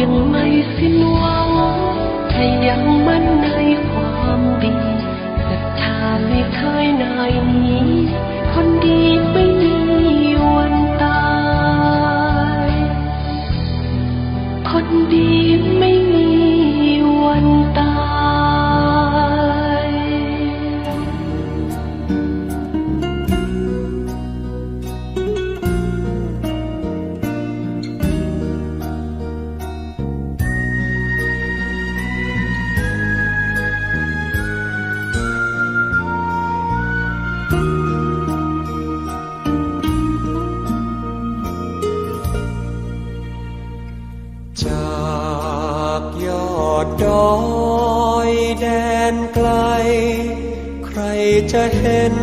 ยังไม่สิ้นหวังถ้ายังมั่นในความดีศรัทธาไม่เคยนายนี้ คนดี เห็น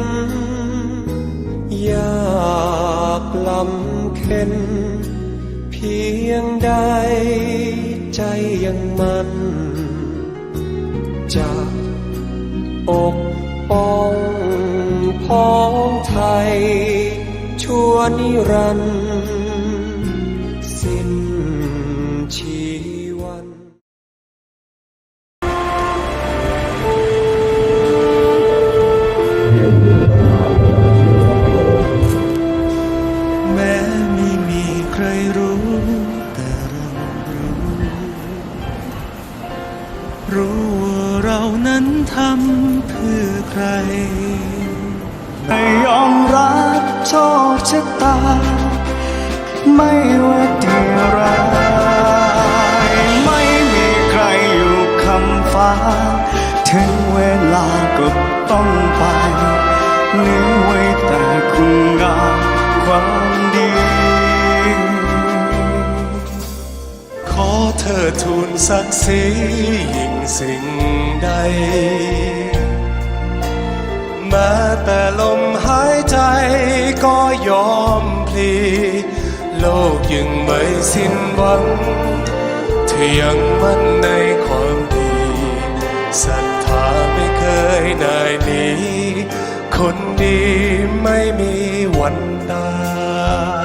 ยากลำเค็นเพียงใดใจยังมันจะอกป้องพ้องไทยชั่วนิรันดร์า ถึงเวลาก็ต้องไปเนื้อไว้แต่คุณงามความดี ขอเธอทูลสักสิยิ่งสิ่งใด แม้แต่ลมหายใจก็ยอมพลีโลกยังไม่สิ้นหวังเธอยังมั่นในความ ศรัทธาไม่เคยนายหนีคนดีไม่มีวันตาย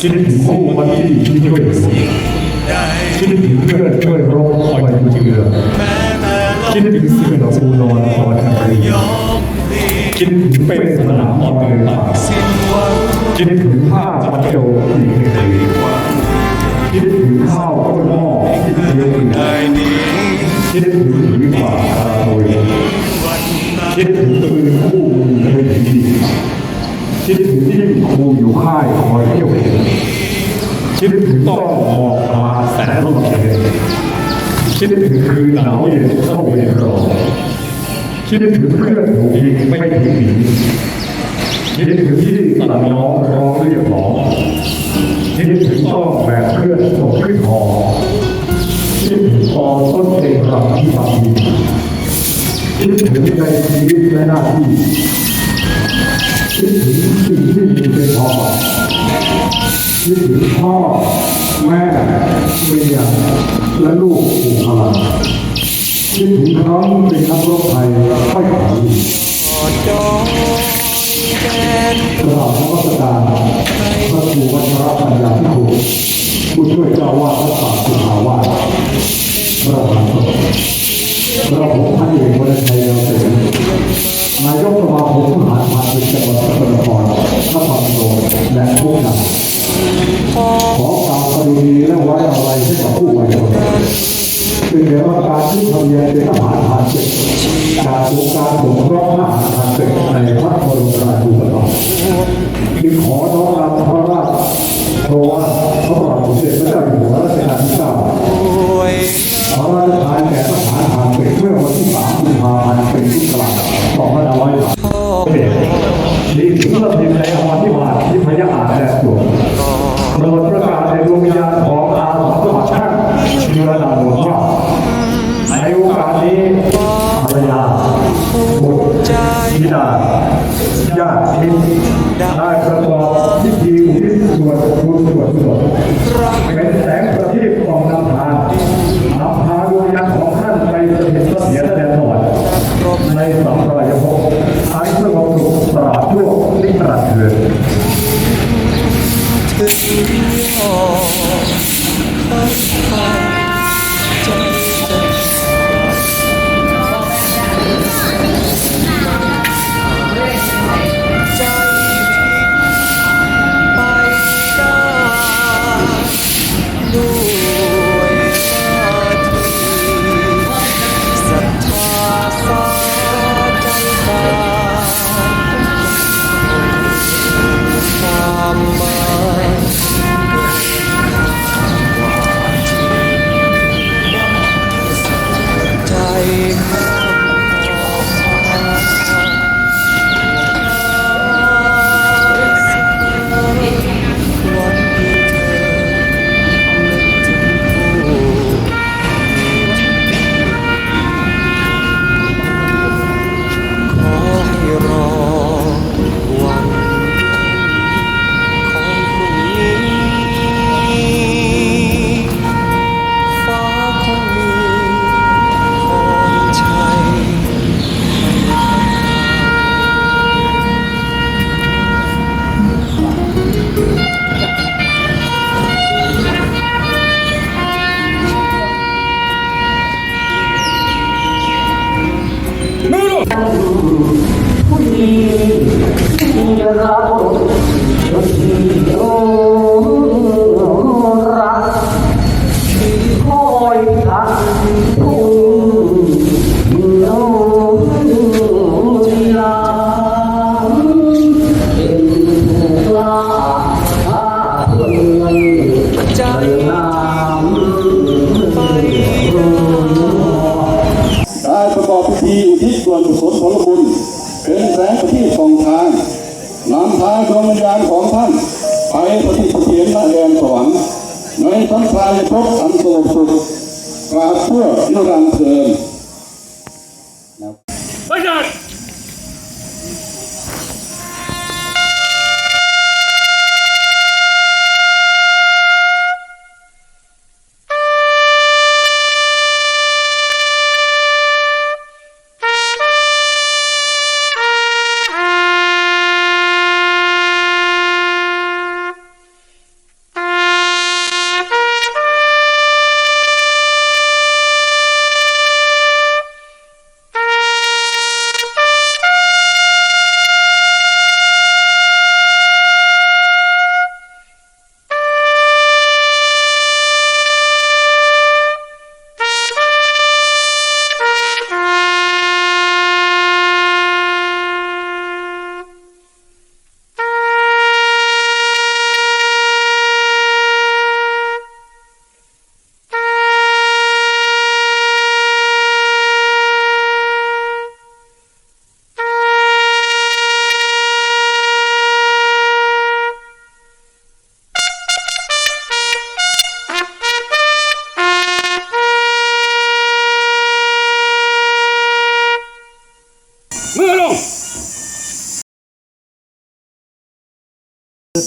คิดถึงคู่วันที่ที่ช่วยคิดถึงเพื่อนช่วยรบคอยดูเจือคิดถึงเสื้อปูนอนคอยทำเรือคิดถึงเป็นสนามออกเดินป่าคิดถึงผ้าปัจโจอีกหนึ่งคิดถึงข้าวต้นหม้อที่เลี้ยงอยู่คิดถึงผีป่าคาโตยคิดถึงปืนคู่มือเป็นผีคิดถึงที่ครูอยู่ค่ายคอยเที่ยว คิดถึงต้องหมอกมาแสนลมเย็นคิดถึงคืนหนาวเย็นเข้าเวรรอคิดถึงเพื่อนถูยิงไม่ถึงหนีคิดถึงที่ตลาดน้องร้องเรียกร้องคิดถึงต้องแบกเพื่อนส่งขึ้นหอคิดถึงตอนต้นเพลงรำที่ฟังดีคิดถึงในชีวิตและหน้าที่คิดถึงสิ่งที่มีเป็นพอ คิดถึงพ่อ แม่เมียและลูกผูกพลังคิดถึงครั้งเป็นนักรบไทยค่อยขอดีกอดจอยแดนกราบนมัสกาพระครูวัชรปัญญาภิกขุผู้ช่วยเจ้าวาดวัดป่าสุขาวาสพระมหาสมพระผมพันเอกวรชัยดาเสน นายกสมาคมผู้หารผ่านเป็นจังหวัดสกลนครนครพนมและผู้นำขอกล่าวสวัสดีและไว้อะไรให้กับผู้วัยชนเป็นเรื่องการที่ทำเยียนเป็นทหารผ่านศึกจารวงการสงเคราะห์ทหารผ่านศึกในพระบรมราชูป ใจไปได้ประกอบพิธีอุทิศส่วนกุศลผลบุญเป็นแสงประทีปส่องทาง นำทางดวงวิญญาณของท่านไปปฏิสเถียรณแดนสวรรค์ในสังสารภพอันสงบสุขกราบเพื่อนิรันดร์เทินข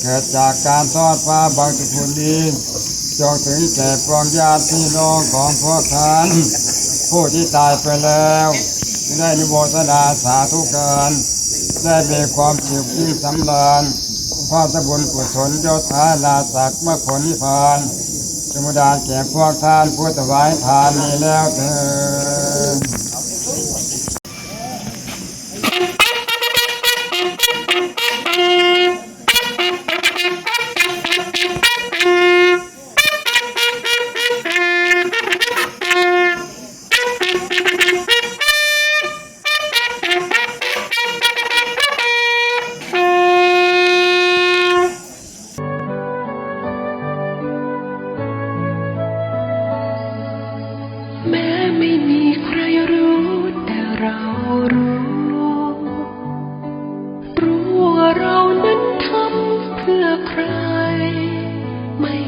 เกิดจากการทอดฟ้าบางสุขุนดีจงถึงแก่ปวงญาติพี่น้องของพวกท่านผู้ที่ตายไปแล้วได้นิโมทนาสาธุการได้มีความสุขยิ่สำราญความสมบุญกุศลยศฐานาศักดิ์มรรคผลนิพพานสมุดานแก่พวกท่านผู้ถวายทานนี้แล้วเถิด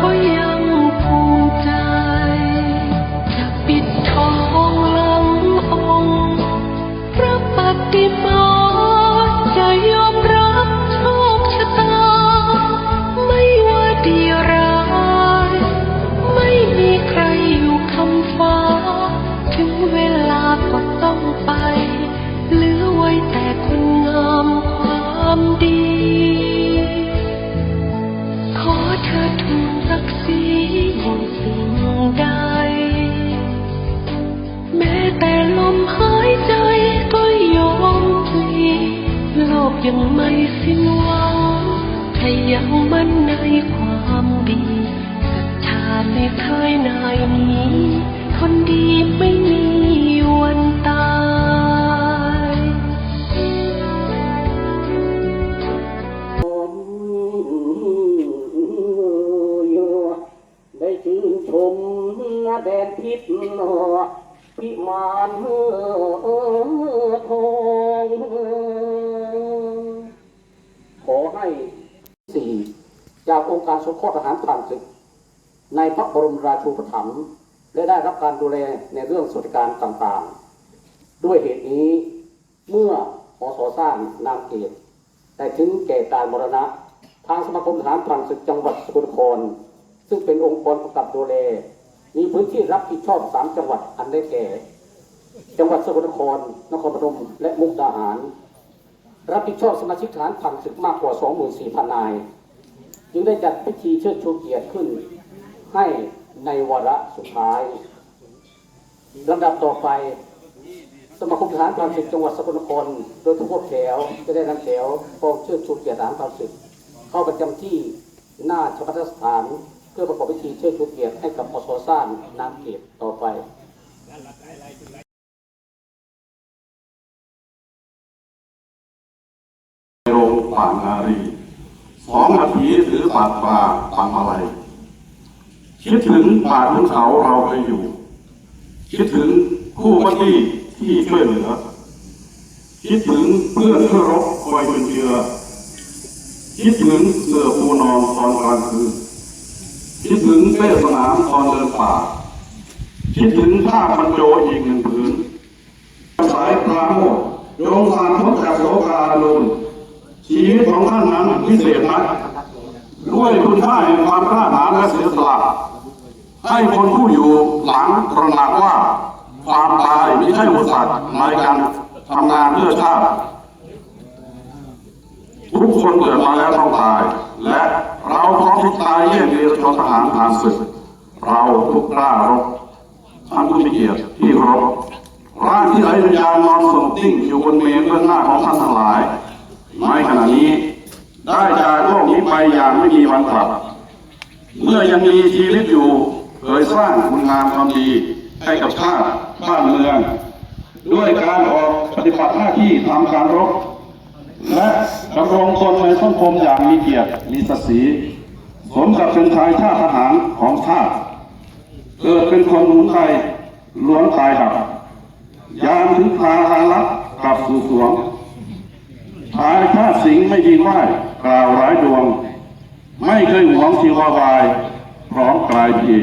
เร ไม่เคยนายหนี้ คนดีไม่มีวันตาย ได้ชื่นชมแดนทิพย์พิมานเมื่อทองขอให้สี่จากองค์การสงเคราะห์ทหารผ่านศึก ในพระบรมราชูปถัมภ์และได้รับการดูแลในเรื่องสวัสดิการต่างๆ ด้วยเหตุนี้เมื่ออสสร้างนามเกตได้ถึงแก่การมรณะ ทางสมาคมทหารผ่านศึกจังหวัดสกลนคร ซึ่งเป็นองค์กรกำกับดูแล มีพื้นที่รับผิดชอบสามจังหวัดอันได้แก่ จังหวัดสกลนคร นครพนมและมุกดาหาร รับผิดชอบสมาชิกฐานผ่านศึกมากกว่า 24,000 นาย จึงได้จัดพิธีเชิดชูเกียรติขึ้น ให้ในวาระสุดท้ายลำดับต่อไป สมาคมทหารผ่านศึกจังหวัดสกลนครโดยทุกพวกแถวจะได้นำแถวกองเชิดชูเกียรติทหารผ่านศึกเข้าประจำที่หน้าชาปนสถานเพื่อประกอบพิธีเชิดชูเกียรติให้กับปสสร้างนามเกียรติต่อไปโรงป่านารีสองนาทีถือบาดป่าปังอะไร คิดถึงป่าถึงเขาเราเคยอยู่ คิดถึงคู่บัดดี้ที่ช่วยเหลือ คิดถึงเพื่อนเพื่อรบคอยเป็นเชือคิดถึงเสือปูนอนตอนกลางคืนคิดถึงเป้สนามตอนเดินป่า คิดถึงผ้าบรรโจอีกหนึ่งผืนสายปราโมทย์โยงสารพบจากโสกาลุนชีวิตของท่านนั้นพิเศษนัก ด้วยคุณค่าแห่งความกล้าหาญและเสียสละให้คนผู้อยู่หลังตระหนักว่า ความตายไม่ใช่อุปสรรคในการทำงานเพื่อชาติทุกคนเกิดมาแล้วต้องตาย และเราพร้อมที่ตายเยี่ยงเรือชนทหารผ่านศึก เราทุกกล้ารบท่านผู้มีเกียรติที่เคารพร่างที่ไหลวิญญาณนอนสงบนิ่งอยู่บนเมรุเบื้องหน้าของท่านทั้งหลายในขณะนี้ ได้จากโลกนี้ไปอย่างไม่มีวันกลับ เมื่อยังมีชีวิตอยู่เคยสร้างคุณงามความดีให้กับชาติบ้านเมือง ด้วยการออกปฏิบัติหน้าที่ทำการรบ และดำรงตนในสังคมอย่างมีเกียรติมีศักดิ์ศรีสมกับเป็นชายชาติทหารของชาติ เกิดเป็นคนหนุนไทยล้วนตายดับยามถึงคราทางลับกลับสู่สวง ชายชาสิงไม่ยิงไหวกล่าวร้ายดวง ไม่เคยหวงชีวาวาย พร้อมกลายพี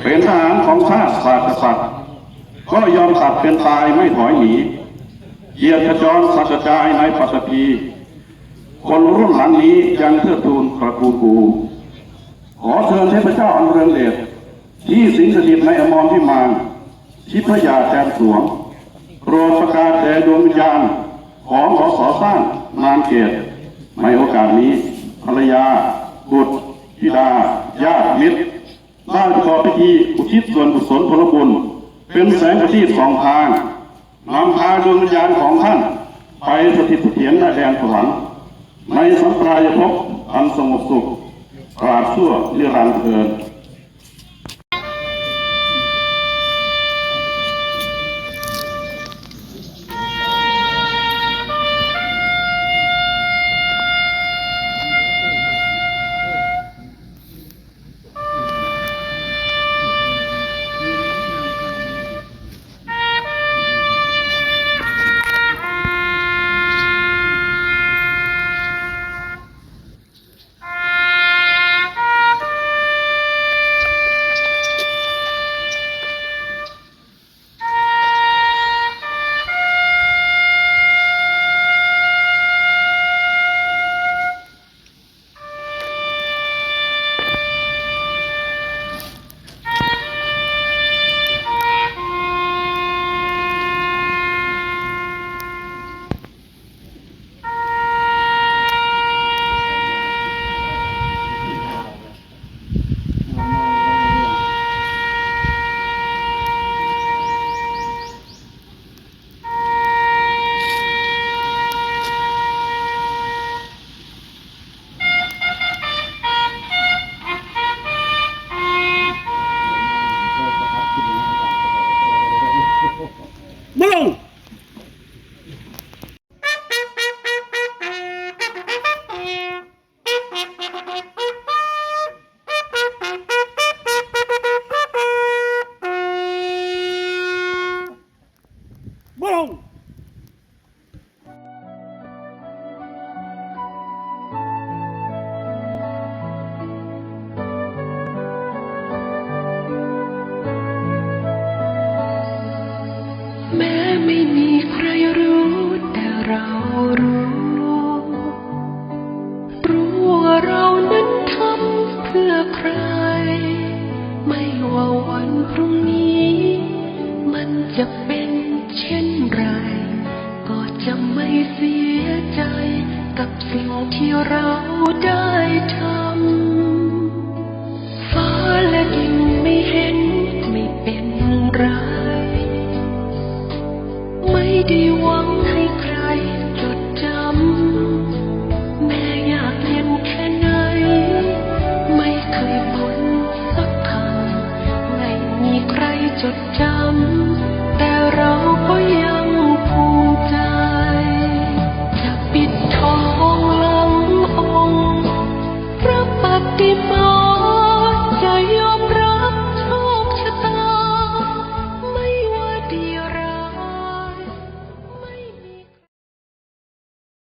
เป็นทหารของชาติศาสตร์กษัตริย์ก็ยอมตัดเป็นตายไม่ถอยหนีเหยียดขจรสักจายในปัตตภีคนรุ่นหลังนี้ยังเทิดทูนตระกูลกู ขอเชิญเทพเจ้าอันเรืองเดชที่สิงสถิตในอมรพิมานทิพยาแจมสวงโปรดประกาศแด่ดวงวิญญาณ ของขอสอสร้างนานเกตในโอกาสนี้ภรรยา บุตรธิดาญาติมิตรได้ประกอบพิธีอุทิศส่วนกุศลผลบุญ เป็นแสงประทีปสองทางนำพาดวงวิญญาณของท่าน ไปสถิตเสถียรในแดนสวรรค์ในสัมปรายภพอันสงบสุขตราบชั่วนิรันดร์เทิน แ的我